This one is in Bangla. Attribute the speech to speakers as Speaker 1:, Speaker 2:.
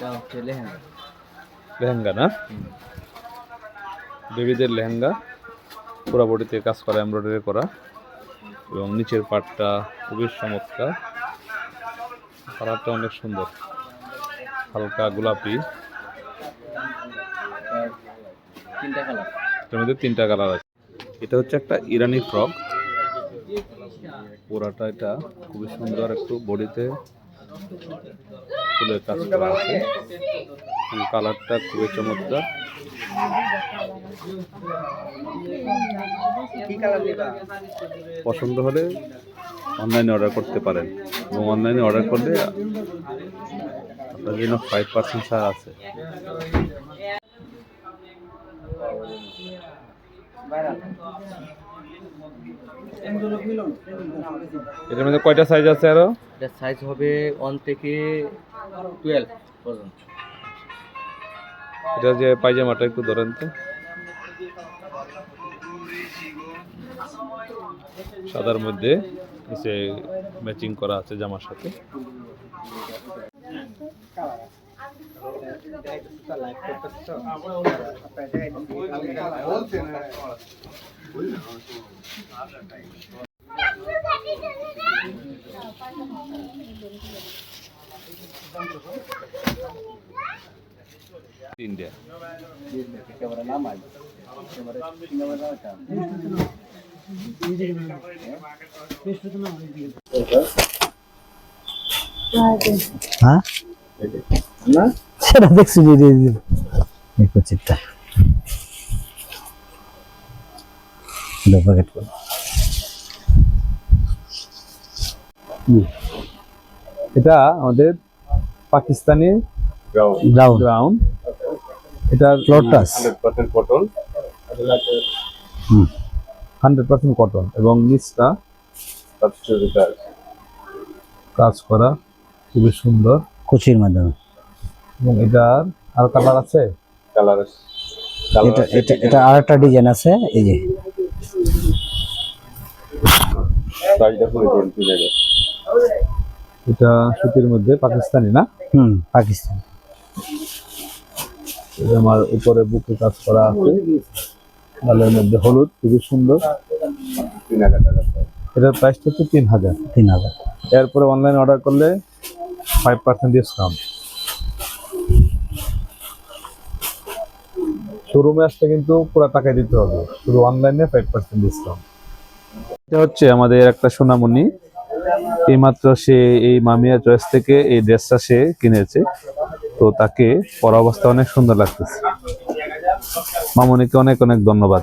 Speaker 1: লেহেঙ্গা।
Speaker 2: লেহেঙ্গা না? বেবিদের লেহেঙ্গা পুরা বডিতে কাজ করা এমব্রয়ডারি করা এবং নিচের পাটটা খুবই চমৎকার। কালারটা অনেক সুন্দর। হালকা গোলাপি।
Speaker 1: তিনটা কালার।
Speaker 2: এটার মধ্যে তিনটা কালার আছে। এটা হচ্ছে একটা ইরানি ফ্রক। পুরাটা এটা খুবই সুন্দর একটু বডিতে ফুলের কাজ করা আছে। কালারটা খুবই চমৎকার। পছন্দ হলে অনলাইনে অর্ডার করতে পারেন। এবং অনলাইনে অর্ডার করলে আপনার জন্য ফাইভ পার্সেন্ট ছাড় আছে। এটার মধ্যে কয়টা সাইজ আছে আরও?
Speaker 1: এটা সাইজ হবে ওয়ান থেকে টুয়েলভ পর্যন্ত।
Speaker 2: এটা যে পায়জামাটা একটু ধরেন তো। সাদার মধ্যে নিচে ম্যাচিং করা আছে জামার সাথে। ইন্ডিয়া
Speaker 3: হ্যাঁ সেটা দেখছি যে দিয়ে দিল। এই কচিরটা প্যাকেট করে।
Speaker 2: এটা আমাদের পাকিস্তানি
Speaker 3: ব্রাউন
Speaker 2: গ্রাউন্ড এটা কটন
Speaker 3: হুম।
Speaker 2: হান্ড্রেড পার্সেন্ট কটন এবং নিচটা কাজ করা খুবই সুন্দর।
Speaker 3: কুচির মাধ্যমে।
Speaker 2: এবং এটার আর কালার আছে?
Speaker 4: কালার
Speaker 3: এটা এটা এটা আর একটা ডিজাইন আছে এই যে।
Speaker 2: এটা সুতির মধ্যে পাকিস্তানি না?
Speaker 3: হুম পাকিস্তান।
Speaker 2: এটা আমার উপরে বুকে কাজ করা আছে। লালের মধ্যে হলুদ খুবই সুন্দর। এটার প্রাইসটা হচ্ছে তিন হাজার।
Speaker 3: তিন হাজার।
Speaker 2: এরপরে অনলাইন অর্ডার করলে ফাইভ পার্সেন্ট ডিসকাউন্ট শোরুমে আসতে কিন্তু পুরো টাকা দিতে হবে। শুধু অনলাইনে ফাইভ পার্সেন্ট ডিসকাউন্ট এটা হচ্ছে আমাদের একটা সোনামণি। এইমাত্র সে, এই মামিয়া চয়েস থেকে এই ড্রেসটা সে কিনেছে। তো তাকে পরা অবস্থা অনেক সুন্দর লাগতেছে। মামনিকে অনেক অনেক ধন্যবাদ।